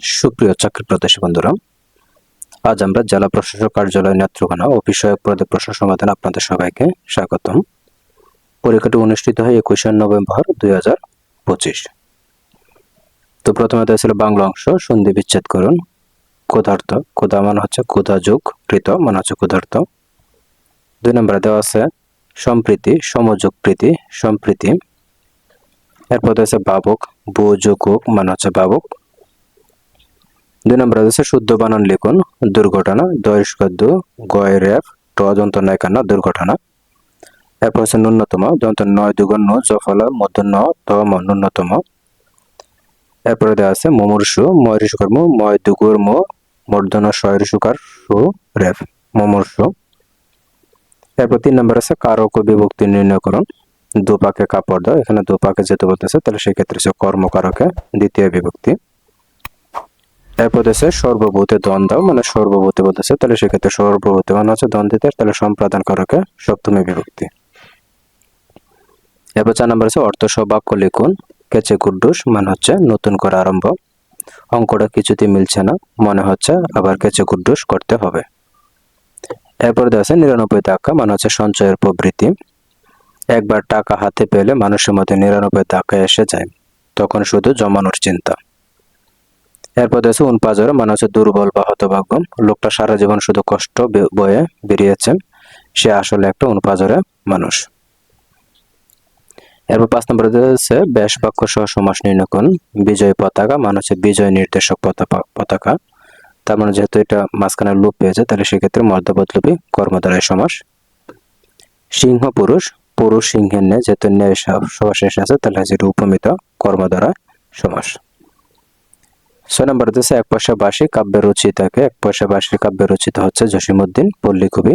সুপ্রিয় চাকরি প্রত্যাশী বন্ধুরা, আজ আমরা জেলা প্রশাসক কার্যালয় নেত্রকোনা ও বিষয়ক পদে প্রশ্ন সমাধান আপনাদের সবাইকে স্বাগতম। পরীক্ষাটি অনুষ্ঠিত হয় একুশে নভেম্বর দুই হাজার পঁচিশ। তো প্রথমে ছিল বাংলা অংশ, সন্ধি বিচ্ছেদ করুন। ক্ষুধার্ত, ক্ষুধা মানে হচ্ছে ক্ষুধা যুগ, কৃত মানে হচ্ছে ক্ষুধার্ত। দুই নম্বরে দেওয়া আছে সম্প্রীতি, সমযোগ প্রীতি, সম্প্রীতি। এরপর আছে বাবক বু যোগ মানে হচ্ছে বাবক দুই নম্বর আছে শুদ্ধ বানান লিখুন, দুর্ঘটনা দয়স্কদ্য গয় র্যাপ ট দন্ত নায়কানা দুর্ঘটনা। এরপর হচ্ছে ন্যূনতম দন্ত নয়, দুগুণ ন, জফলা মধ্য ন তম, ন্যূনতম। এরপরে দেওয়া আছে মুমূর্ষু ময় ঋষুকর্ম ময় দুগুর ম মর্দন শয় ঋষুকার সু রেফ মুমূর্ষু। এরপর তিন নম্বর আছে কারক বিভক্তি নির্ণয় করুন। দুপাকে কাপড় দাও, এখানে দুপাকে যেতে বলতেছে, তাহলে সেক্ষেত্রে কর্মকারকে দ্বিতীয় বিভক্তি। এরপর দেশে সর্বভূতে দ্বন্দ্ব মানে সর্বভূতে বলতেছে, তাহলে সেক্ষেত্রে সর্বভূতে মানে হচ্ছে দ্বন্দ্বিতে তাহলে সম্প্রদান করকে সপ্তমী বিভক্তি। এরপর চার নম্বর আছে অর্থ সবাক্য লিখুন, কেচে কুড্ডুস মানে হচ্ছে নতুন করে আরম্ভ। অঙ্কটা কিছুতে মিলছে না, মনে হচ্ছে আবার কেচে কুড্ডুস করতে হবে। এরপর দেওয়া আছে নিরানব্বই টাকা মানে হচ্ছে সঞ্চয়ের প্রবৃত্তি। একবার টাকা হাতে পেলে মানুষের মধ্যে নিরানব্বই টাকা এসে যায়, তখন শুধু জমানোর চিন্তা। এরপর আছে উনপাজর মানে হচ্ছে দুর্বল বা হতভাগ্য। লোকটা সারা জীবন শুধু কষ্ট বয়ে বেরিয়েছে সে আসলে একটা উনপাজরে মানুষ। এরপর পাঁচ নম্বর হচ্ছে ব্যাস বাক্য সহ সমাস নির্ণয় বিজয় পতাকা মানে হচ্ছে বিজয় নির্দেশক পতাকা। তার মানে যেহেতু এটা মাঝখানে লোপ পেয়েছে, তাহলে সেক্ষেত্রে মর্দবদলুপী কর্মদ্বারায় সমাস। সিংহ পুরুষ পুরুষ সিংহের ন্যায় যেহেতু ন্যায় সমাস আছে, তাহলে হচ্ছে উপমিত কর্মদ্বারা সমাস। ছয় নম্বর হচ্ছে এক পয়সা বাসী কাব্যের রচিতাকে এক পয়সা বাসী কাব্যের রচিত হচ্ছে জসিমুদ্দিন পল্লী কবি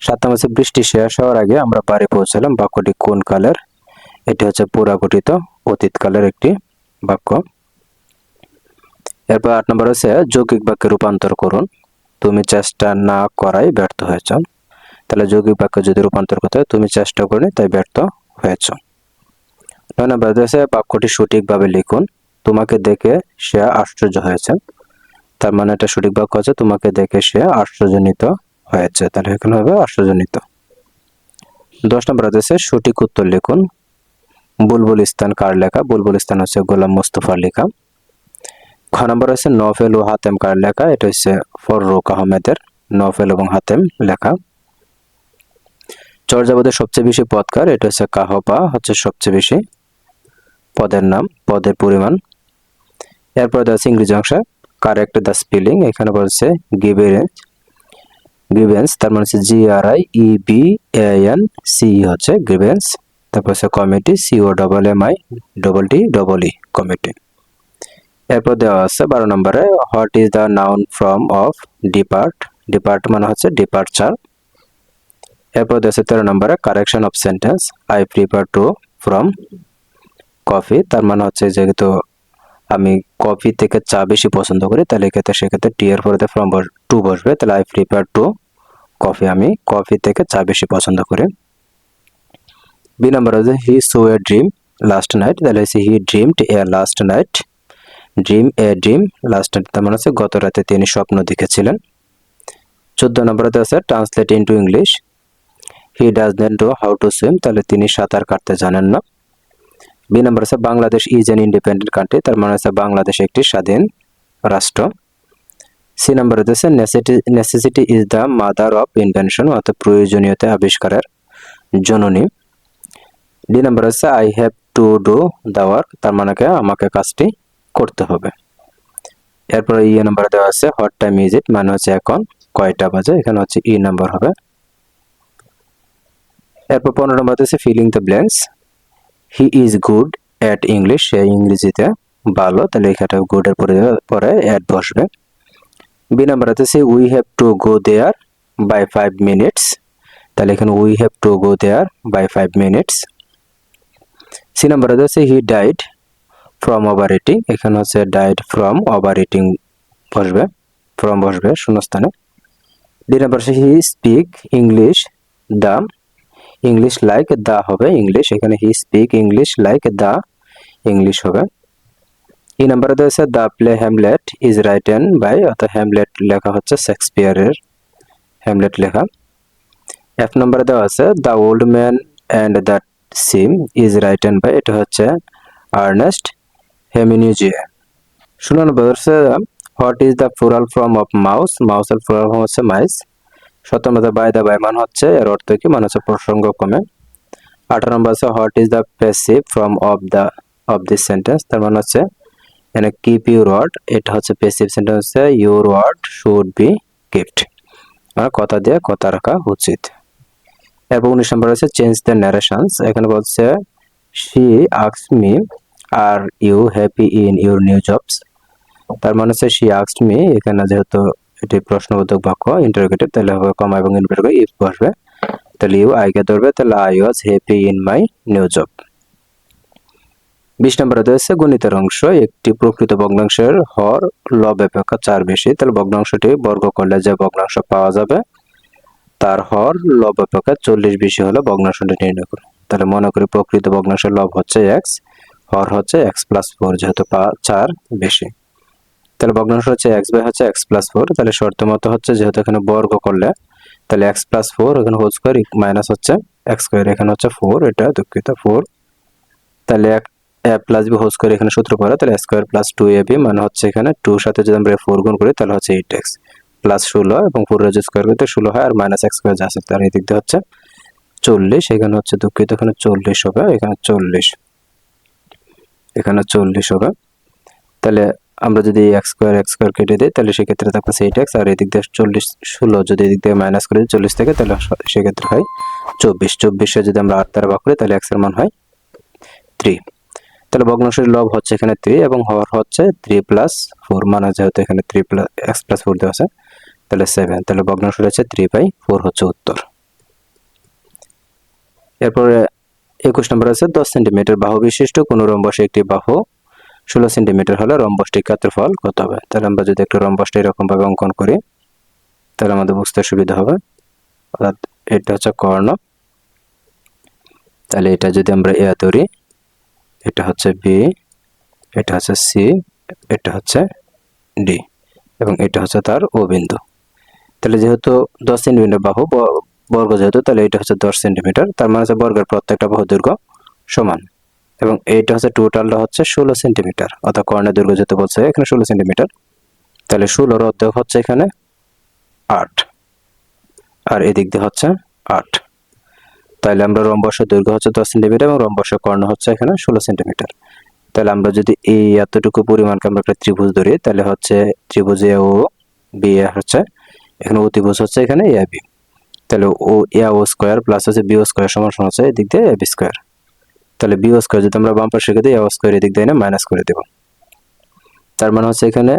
সাত হচ্ছে বৃষ্টি শেষ হওয়ার আগে আমরা বাড়ি পৌঁছালাম বাক্যটি কোন কালের? এটি হচ্ছে পুরাগঠিত অতীতকালের একটি বাক্য। এরপর আট নম্বর হচ্ছে যৌগিক বাক্যে রূপান্তর করুন। তুমি চেষ্টা না করাই ব্যর্থ হয়েছ। তাহলে যৌগিক বাক্য যদি রূপান্তর করতে হয়, তুমি চেষ্টা করি তাই ব্যর্থ হয়েছ। নয় নম্বর হচ্ছে বাক্যটি সঠিকভাবে লিখুন। তোমাকে দেখে সে আশ্চর্য হয়েছে। তার মানে এটা সঠিক বাক্য আছে, তোমাকে দেখে সে আশ্চর্যজনিত হয়েছে। তাহলে এখানে হবে আশ্চর্যজনিত। দশ নম্বর আছে সঠিক উত্তর লিখুন। বুলবুল ইস্তান কার লেখা? বুলবুল ইস্তান হচ্ছে গোলাম মুস্তফার লেখা। খ নম্বর হচ্ছে নফেল ও হাতেম কার লেখা? এটা হচ্ছে ফররুক আহমেদের নফেল এবং হাতেম লেখা। চর্যাপদের সবচেয়ে বেশি পদকার, এটা হচ্ছে কাহপা, হচ্ছে সবচেয়ে বেশি পদের নাম, পদের পরিমাণ। এরপর আছে ইংরেজি অংশ কারেক্ট দ্য স্পেলিং এখানে বলছে গিভেন্স গ্রিভেন্স তার মানে হচ্ছে G R I E V N C হচ্ছে গ্রিভেন্স তারপর হচ্ছে committee C O double M I double T double E committee এরপর দেওয়া আছে বারো নম্বরে what is the noun from of depart depart মানে হচ্ছে ডিপার্চার এরপর দেওয়া আছে তেরো নম্বরে correction of sentence I prepare to from coffee তার মানে হচ্ছে যেহেতু আমি কফি থেকে চা বেশি পছন্দ করি, তাহলে এক্ষেত্রে সেক্ষেত্রে টি এর পরে ফ্রম টু বসবে। তাহলে আই প্রিপেয়ার টু কফি আমি কফি থেকে চা বেশি পছন্দ করি। বি নাম্বার হচ্ছে he saw a dream last night তাহলে হচ্ছে he dreamed a last night dream a dream last night তার মানে হচ্ছে গত রাতে তিনি স্বপ্ন দেখেছিলেন। চোদ্দ নম্বরতে আছে translate into English he does not know how to swim তাহলে তিনি সাঁতার কাটতে জানেন না। বি নাম্বার আছে Bangladesh is an independent country তার মানে হচ্ছে বাংলাদেশ একটি স্বাধীন রাষ্ট্র। সি নাম্বার হচ্ছে necessity is the mother of invention অর্থাৎ প্রয়োজনীয়তা আবিষ্কারের জননী। ডি নাম্বার হচ্ছে I have to do the work তার মানে আমাকে কাজটি করতে হবে। এরপরে ই নাম্বার দেওয়া আছে হট টাইম ইজ ইট মানে হচ্ছে এখন কয়টা বাজে, এখানে হচ্ছে ই নাম্বার হবে। এরপর পনেরো নম্বর হচ্ছে filling the blanks he is good at English সে ইংরেজিতে ভালো তাহলে এখানে গুডের পরে পরে অ্যাড বসবে। বি নাম্বার আছে we have to go there by five minutes তাহলে এখানে we have to go there by five minutes C number আছে he died from overeating এখানে হচ্ছে ডাইড ফ্রম ওভার ইটিং বসবে ফ্রম বসবে শূন্যস্থানে। ডি নাম্বার আছে he speak English the English like the হবে ইংলিশ এখানে he speak English like the English হবে। ই নাম্বারে আছে the play Hamlet is written by অর্থাৎ হ্যামলেট লেখা হচ্ছে শেক্সপিয়ারের হ্যামলেট লেখা। এফ নম্বরে দেওয়া আছে the old man and the sea is written by এটা হচ্ছে আর্নেস্ট হেমিনিউজিয়া নম্বর হচ্ছে what is the plural form of mouse মাউসের ফ্লোরাল ফর্ম হচ্ছে মাইস সতেরো বাই মান হচ্ছে, এর অর্থ কি? মানে হচ্ছে প্রসঙ্গ কমে আঠারো নম্বর আছে what is the passive form of the of this sentence তার মানে হচ্ছে, এখানে কিপ ইউর ওয়ার্ড এটা হচ্ছে প্যাসিভ সেন্টেন্স হচ্ছে your word should be keeped আর কথা দিয়ে কথা রাখা উচিত। এবং উনিশ নম্বর আছে চেঞ্জ দ্য ন্যারেশনস এখানে বলছে she asks me are you happy in your new jobs তার মানে হচ্ছে শি আক্সড মি এখানে যেহেতু এটি প্রশ্নবোধক বাক্য ইন্টারোগেটিভ তাহলে হবে কমা এবং ইনভার্টার ইফ বসবে। তাহলে ইউ আইকে ধরবে, তাহলে I was happy in my new job বিশ নম্বরে রয়েছে গণিতের অংশ, একটি প্রকৃত ভগ্নাংশের হর, লব অপেক্ষা চার বেশি, তাহলে ভগ্নাংশটি বর্গ করলে যে ভগ্নাংশ পাওয়া যাবে, তার হর, লব অপেক্ষা চল্লিশ বেশি হলে ভগ্নাংশটি নির্ণয় করুন। তাহলে মনে করি প্রকৃত ভগ্নাংশের লব হচ্ছে এক্স হর হচ্ছে এক্স প্লাস ফোর যেহেতু চার বেশি। তাহলে ভগ্নাংশ হচ্ছে এক্স বাই হচ্ছে এক্স প্লাস ফোর তাহলে শর্ত মতো হচ্ছে যেহেতু এখানে বর্গ করলে, তাহলে এক্স প্লাস ফোর এখানে হোল স্কোয়ার মাইনাস হচ্ছে এক্স স্কোয়ার এখানে হচ্ছে ফোর এটা দুঃখিত ফোর তাহলে এক A plus B whole square এখানে সূত্র পড়ে, তাহলে square plus two A B মানে হচ্ছে এখানে টু সাথে যদি আমরা ফোর গুণ করি, তাহলে হচ্ছে এইট এক্স প্লাস ষোলো এবং ফোর রাজ স্কোয়ার করতে ষোলো হয়, আর মাইনাস এক্স স্কোয়ার যা আছে, তার এই দিক দিয়ে হচ্ছে চল্লিশ, এখানে হচ্ছে দুঃখিত, এখানে চল্লিশ হবে, এখানে চল্লিশ এখানে চল্লিশ হবে। তাহলে আমরা যদি এক্স স্কোয়ার এক্স স্কোয়ার কেটে দিই, তাহলে সেক্ষেত্রে থাকবে এইট এক্স আর এদিক দিয়ে চল্লিশ ষোলো, যদি এদিক দিয়ে মাইনাস করে দিই চল্লিশ থেকে, তাহলে সেক্ষেত্রে হয় চব্বিশ। চব্বিশে যদি আমরা আট দ্বারা ভাগ করি, তাহলে এক্সের মান হয় থ্রি তাহলে ভগ্নাংশের লব হচ্ছে এখানে থ্রি এবং হর হচ্ছে থ্রি প্লাস ফোর মানে যেহেতু এখানে three plus X plus four দেওয়া আছে, তাহলে সেভেন তাহলে ভগ্নাংশ হচ্ছে থ্রি বাই ফোর হচ্ছে উত্তর। এরপরে একুশ নম্বর আছে, দশ সেন্টিমিটার বাহু বিশিষ্ট, কোনো রম্বসে একটি বাহু ষোলো সেন্টিমিটার হলে রম্বসটির ক্ষেত্রফল কত হবে? তাহলে আমরা যদি একটা রম্বসটা এরকমভাবে অঙ্কন করি, তাহলে আমাদের বুঝতে সুবিধা হবে। অর্থাৎ এটা হচ্ছে কর্ণ। তাহলে এটা যদি আমরা এ ধরি, এটা হচ্ছে বি, এটা হচ্ছে সি, এটা হচ্ছে ডি, এবং এটা হচ্ছে তার ও বিন্দু। তাহলে যেহেতু দশ সেন্টিমিটার বাহু বর্গ যেহেতু, তাহলে এটা হচ্ছে দশ সেন্টিমিটার, তার মানে হচ্ছে বর্গের প্রত্যেকটা বাহু দৈর্ঘ্য সমান। এবং এইটা হচ্ছে টোটালটা হচ্ছে ষোলো সেন্টিমিটার অর্থাৎ কর্ণের দৈর্ঘ্য যেতে বলছে, এখানে ষোলো সেন্টিমিটার তাহলে ষোলোর অর্ধেক হচ্ছে এখানে আট, আর এদিক দিয়ে হচ্ছে আট। তাহলে আমরা রম্বসের দৈর্ঘ্য হচ্ছে দশ সেন্টিমিটার এবং রম্বসের কর্ণ হচ্ছে এখানে ষোলো সেন্টিমিটার তাহলে আমরা যদি এই এতটুকু পরিমাণকে আমরা একটা ত্রিভুজ ধরি, তাহলে হচ্ছে ত্রিভুজ এ, ও বি এ হচ্ছে, এখানে অতিভুজ হচ্ছে এখানে এ বি তাহলে O A O square plus হচ্ছে বি ও স্কোয়ার সমান সমান হচ্ছে এদিক দিয়ে এ বি স্কোয়ার তাহলে বি স্কোয়ার যদি আমরা বাম পাশে দিই এ স্কোয়ার এদিক দিয়ে মাইনাস করে দেব। তার মানে হচ্ছে এখানে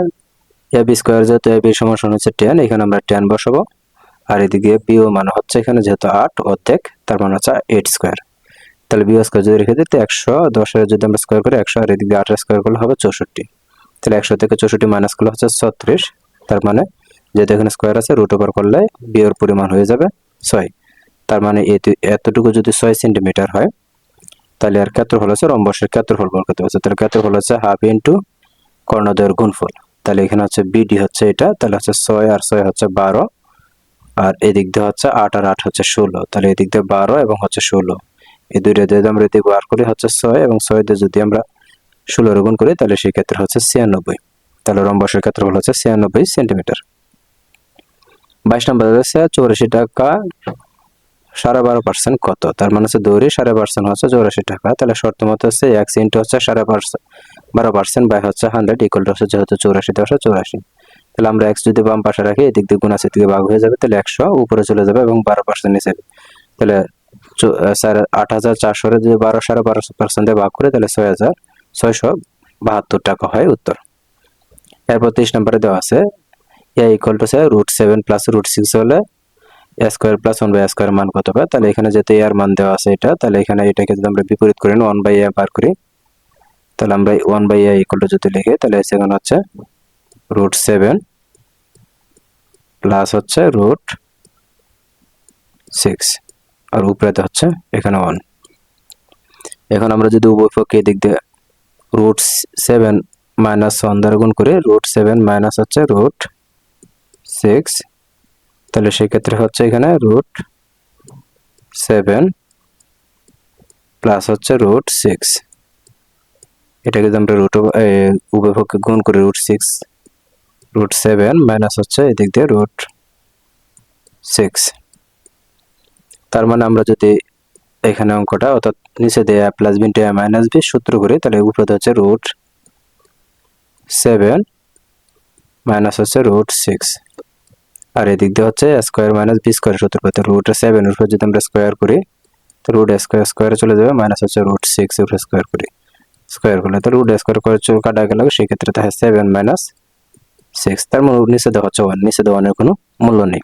এ বি স্কোয়ার যেহেতু এ বি সমান হচ্ছে টেন এখানে আমরা টেন বসাবো। আর এদিকে বিও মানে হচ্ছে এখানে যেহেতু আট অর্ধেক, তার মানে হচ্ছে এইট স্কোয়ার তাহলে বিও স্কোয়ার যদি রেখে দিতে একশো দশের যদি আমরা স্কোয়ার করি, একশো, আর এদিকে আটের স্কোয়ার করলে হবে চৌষট্টি। তাহলে একশো থেকে চৌষট্টি মাইনাস করলে হচ্ছে ছত্রিশ। তার মানে যেহেতু এখানে স্কোয়ার আছে রুট ওভার করলে বিওর পরিমাণ হয়ে যাবে ছয়। তার মানে এতটুকু যদি ছয় সেন্টিমিটার হয় তাহলে আর ক্ষেত্রফল হচ্ছে রম্বসের ক্ষেত্রফল বল করতে হচ্ছে তাহলে ক্ষেত্রফল হচ্ছে হাফ ইন্টু কর্ণদয়ের গুণফল। তাহলে এখানে হচ্ছে বিডি হচ্ছে এটা, তাহলে হচ্ছে ছয় আর ছয় হচ্ছে বারো, আর এদিক দিয়ে হচ্ছে আট আর আট হচ্ছে ষোলো। তাহলে এদিক দিয়ে বারো এবং হচ্ছে ষোলো। এই দুইটা যদি আমরা এদিকে বার করি হচ্ছে ছয় এবং ছয় দিয়ে যদি আমরা ষোলো গুণ করি, তাহলে সেই ক্ষেত্রে হচ্ছে ছিয়ানব্বই। তাহলে রম্বসের ক্ষেত্রফল হচ্ছে ছিয়ানব্বই সেন্টিমিটার। বাইশ নম্বর হচ্ছে চৌরাশি টাকা সাড়ে বারো পার্সেন্ট কত? তার মানে হচ্ছে দৌড়ি সাড়ে পার্সেন্ট হচ্ছে চৌরাশি টাকা। তাহলে শর্ত মতো হচ্ছে এক্স ইন্টু হচ্ছে সাড়ে পার্সেন্ট বারো পার্সেন্ট বাই হচ্ছে হান্ড্রেড ইকুয়াল টু হচ্ছে যেহেতু চৌরাশি দশ চৌরাশি। তাহলে আমরা এক্স যদি বাম পাশে রাখি, এদিক দিয়ে গুণ আছে দিকে ভাগ হয়ে যাবে, তাহলে একশো, উপরে চলে যাবে এবং বারো পার্সেন্ট নিচে তাহলে সাড়ে, আট হাজার চারশো যদি বারো, সাড়ে বারো পার্সেন্টে ভাগ করে, তাহলে ছয় হাজার ছয়শো বাহাত্তর টাকা হয় উত্তর। এরপর তেইশ নম্বরে দেওয়া আছে এ equal to say root seven plus root six হলে A square plus one by square মান কত হবে? তাহলে এখানে যেহেতু এর মান দেওয়া আছে এটা, তাহলে এখানে এটাকে যদি আমরা বিপরীত করি ওয়ান বাই এ বার করি, তাহলে আমরা one by A equal to যদি লিখি, তাহলে সেখানে হচ্ছে রুট সেভেন প্লাস হচ্ছে রুট সিক্স আর উপরেতে হচ্ছে এখানে ওয়ান এখন আমরা যদি উভয় পক্ষে এদিক দিয়ে রুট সেভেন মাইনাস ওয়ান দ্বারা গুণ করে রুট সেভেন মাইনাস হচ্ছে রুট সিক্স তাহলে সেক্ষেত্রে হচ্ছে এখানে রুট সেভেন প্লাস হচ্ছে রুট সিক্স এটাকে যদি আমরা রুট উভয়পক্ষে গুণ করে root six root seven minus হচ্ছে এদিক দিয়ে রুট সিক্স তার মানে আমরা যদি এখানে অঙ্কটা অর্থাৎ নিচে দিয়ে A plus B into minus B সূত্র করি, তাহলে উপরে হচ্ছে রুট সেভেন মাইনাস হচ্ছে রুট সিক্স আর এদিক দিয়ে হচ্ছে স্কোয়ার মাইনাস বি স্কোয়ার সূত্র করতে রুট সেভেন উপরে যদি আমরা স্কোয়ার করি, তো রুট স্কোয়ার স্কোয়ারে চলে যাবে মাইনাস হচ্ছে রুট সিক্স উপরে স্কোয়ার করি। স্কোয়ার করলে তো রুট স্কোয়ার করে চলে কাটা গেল, সেক্ষেত্রে তাহলে সেভেন মাইনাস সিক্স তার মানে নিচে দেওয়া হচ্ছে ওয়ান নিচে দেওয়ানের কোনো মূল্য নেই।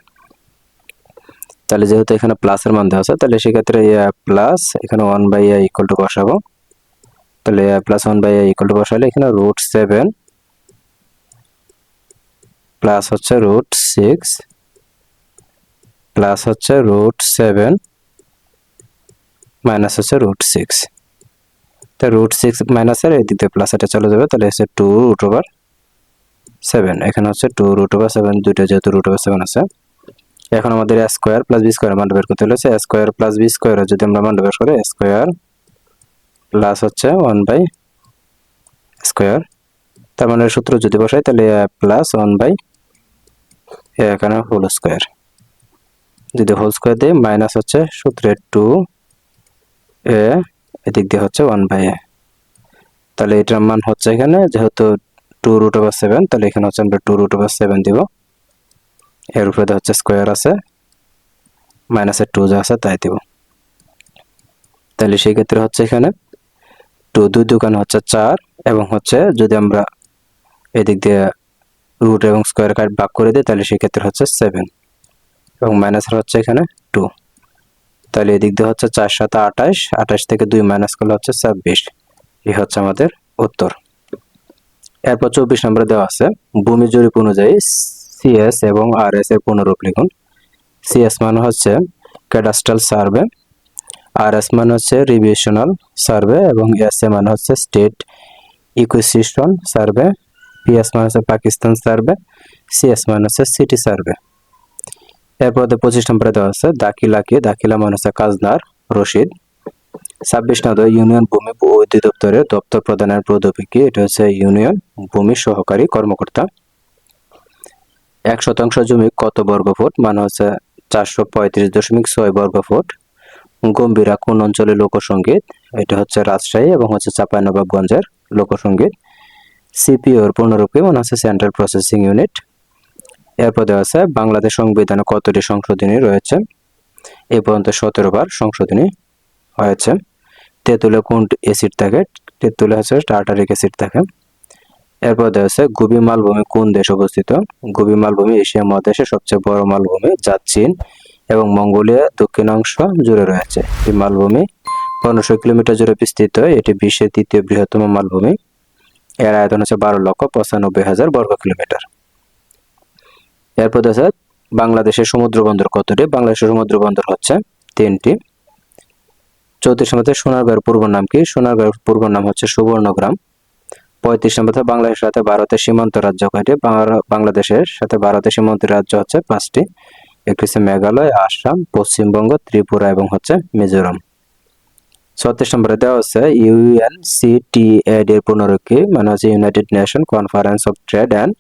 তাহলে যেহেতু এখানে প্লাসের মান দেওয়া আছে, তাহলে সেক্ষেত্রে এ প্লাস এখানে ওয়ান বাই ইকুয়াল টু বসাবো। তাহলে plus one by equal to বসালে এখানে রুট সেভেন প্লাস হচ্ছে রুট সিক্স প্লাস হচ্ছে রুট সেভেন মাইনাস হচ্ছে রুট সিক্স তো রুট সিক্স মাইনাসের এই দিক প্লাস এটা চলে যাবে, তাহলে হচ্ছে টু রুট ওভার সেভেন এখানে হচ্ছে টু রুট ওভার সেভেন দুইটা যেহেতু রুট ওভার সেভেন আছে। এখন আমাদের স্কোয়ার প্লাস বি স্কোয়ার মানটা বের করতে হলে স্কোয়ার প্লাস বি স্কোয়ার যদি আমরা মানটা বের করি স্কোয়ার প্লাস হচ্ছে ওয়ান বাই স্কোয়ার তার মানে সূত্র যদি বসাই, তাহলে প্লাস ওয়ান বাই এখানে হোল স্কোয়ার যদি হোল স্কোয়ার দিই মাইনাস হচ্ছে সূত্রের টু এ এদিক দিয়ে হচ্ছে ওয়ান বাই এ তাহলে এটার মান হচ্ছে এখানে যেহেতু টু রুট ওভার সেভেন তাহলে এখানে হচ্ছে আমরা টু রুট ওভার সেভেন দিব এর উপরে হচ্ছে স্কোয়ার আছে মাইনাসের টু যা আছে তাই দিব তাহলে সেই ক্ষেত্রে হচ্ছে এখানে টু দুই দোকান হচ্ছে চার এবং হচ্ছে যদি আমরা এদিক দিয়ে রুট এবং স্কোয়ার কাট ভাগ করে দিই, তাহলে সেই ক্ষেত্রে হচ্ছে সেভেন এবং মাইনাসের হচ্ছে এখানে টু তাহলে এদিক দিয়ে হচ্ছে চার সাথে আঠাশ আঠাশ থেকে দুই মাইনাস করলে হচ্ছে ছাব্বিশ। এই হচ্ছে আমাদের উত্তর। এরপর চব্বিশ নম্বরে দেওয়া আছে, ভূমি জরিপ অনুযায়ী সিএস এবং আর এস এর পুনরূপ লিখুন। সিএস মানে হচ্ছে ক্যাডাস্ট্রাল সার্ভে আর এস মানে হচ্ছে রিভিশনাল সার্ভে এবং এস এ মানে হচ্ছে স্টেট ইকুইসিশন সার্ভে পিএস মানে হচ্ছে পাকিস্তান সার্ভে সিএস মানে হচ্ছে সিটি সার্ভে এরপর পঁচিশ নম্বরে দেওয়া আছে দাখিলাকে দাখিলা মানে হচ্ছে কাজনার রশিদ। ছাব্বিশ নম্বর ইউনিয়ন ভূমি অধিদপ্তরে দপ্তর প্রদানের প্রৌদ্যোগিকি এটা হচ্ছে ইউনিয়ন ভূমি সহকারী কর্মকর্তা। এক শতাংশ জমি কত বর্গ ফুট মানে হচ্ছে চারশো পঁয়ত্রিশ দশমিক ছয় বর্গ ফুট গম্ভীরা কোন অঞ্চলের লোকসঙ্গীত এটা হচ্ছে রাজশাহী এবং হচ্ছে চাঁপাইনবাবগঞ্জের লোকসঙ্গীত সিপিওর পূর্ণরূপে মানে হচ্ছে সেন্ট্রাল প্রসেসিং ইউনিট এরপর দেওয়া আছে, বাংলাদেশ সংবিধানে কতটি সংশোধনী রয়েছে? এ পর্যন্ত সতেরো বার সংশোধনী হয়েছে। তেঁতুলে কোন অ্যাসিড থাকে তেঁতুলে হচ্ছে টার্টারিক অ্যাসিড থাকে। এরপর দেওয়া আছে, গুবি মালভূমি কোন দেশ অবস্থিত? গুবি মালভূমি এশিয়া মহাদেশের সবচেয়ে বড় মালভূমি যা চীন এবং মঙ্গোলিয়া দক্ষিণাংশ জুড়ে রয়েছে। এই মালভূমি পনেরোশো কিলোমিটার জুড়ে বিস্তৃত, এটি বিশ্বের তৃতীয় বৃহত্তম মালভূমি। এর আয়তন হচ্ছে বারো লক্ষ পঁচানব্বই হাজার বর্গ কিলোমিটার। এরপর দেখা, বাংলাদেশের সমুদ্র বন্দর কতটি? বাংলাদেশের সমুদ্র বন্দর হচ্ছে তিনটি। চৌত্রিশ নম্বর সোনারগাঁর পূর্ব নাম কি? সোনারগাঁর পূর্ব নাম হচ্ছে সুবর্ণগ্রাম। পঁয়ত্রিশ নম্বর বাংলাদেশের সাথে ভারতের সীমান্ত রাজ্য কয়টি? বাংলাদেশের সাথে ভারতের সীমান্ত রাজ্য হচ্ছে পাঁচটি। একটি হচ্ছে মেঘালয়, আসাম, পশ্চিমবঙ্গ, ত্রিপুরা এবং হচ্ছে মিজোরাম। ছত্রিশ নম্বরে দেওয়া হচ্ছে ইউএনসিটিএড এর পুনরুক্তি মানে হচ্ছে United Nation Conference of Trade and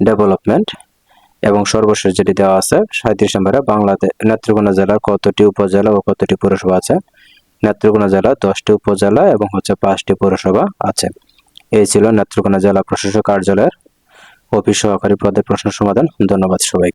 Development এবং সর্বশেষ যেটি দেওয়া আছে সাঁত্রিশ নম্বরে বাংলাদেশ নেত্রকোনা জেলার কতটি উপজেলা ও কতটি পৌরসভা আছে? নেত্রকোনা জেলা দশটি উপজেলা এবং হচ্ছে পাঁচটি পৌরসভা আছে। এই ছিল নেত্রকোনা জেলা প্রশাসক কার্যালয়ের অফিস সহকারী পদের প্রশ্ন সমাধান। ধন্যবাদ সবাই